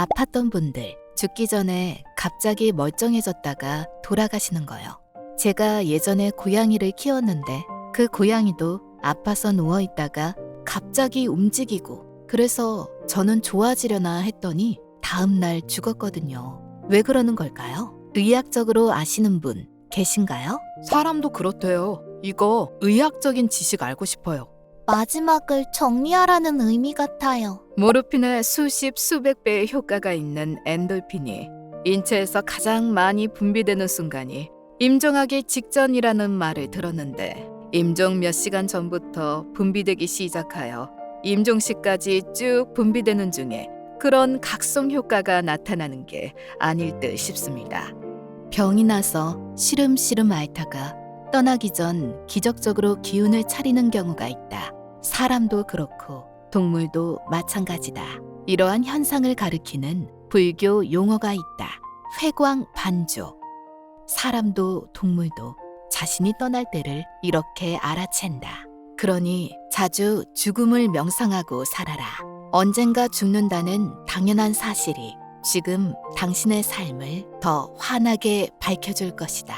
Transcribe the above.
아팠던 분들, 죽기 전에 갑자기 멀쩡해졌다가 돌아가시는 거요. 제가 예전에 고양이를 키웠는데 그 고양이도 아파서 누워 있다가 갑자기 움직이고 그래서 저는 좋아지려나 했더니 다음날 죽었거든요. 왜 그러는 걸까요? 의학적으로 아시는 분 계신가요? 사람도 그렇대요. 이거 의학적인 지식 알고 싶어요. 마지막을 정리하라는 의미 같아요. 모르핀의 수십 수백 배의 효과가 있는 엔돌핀이 인체에서 가장 많이 분비되는 순간이 임종하기 직전이라는 말을 들었는데 임종 몇 시간 전부터 분비되기 시작하여 임종 시까지 쭉 분비되는 중에 그런 각성 효과가 나타나는 게 아닐 듯 싶습니다. 병이 나서 시름시름 앓다가 떠나기 전 기적적으로 기운을 차리는 경우가 있다. 사람도 그렇고 동물도 마찬가지다. 이러한 현상을 가리키는 불교 용어가 있다. 회광 반조. 사람도 동물도 자신이 떠날 때를 이렇게 알아챈다. 그러니 자주 죽음을 명상하고 살아라. 언젠가 죽는다는 당연한 사실이 지금 당신의 삶을 더 환하게 밝혀줄 것이다.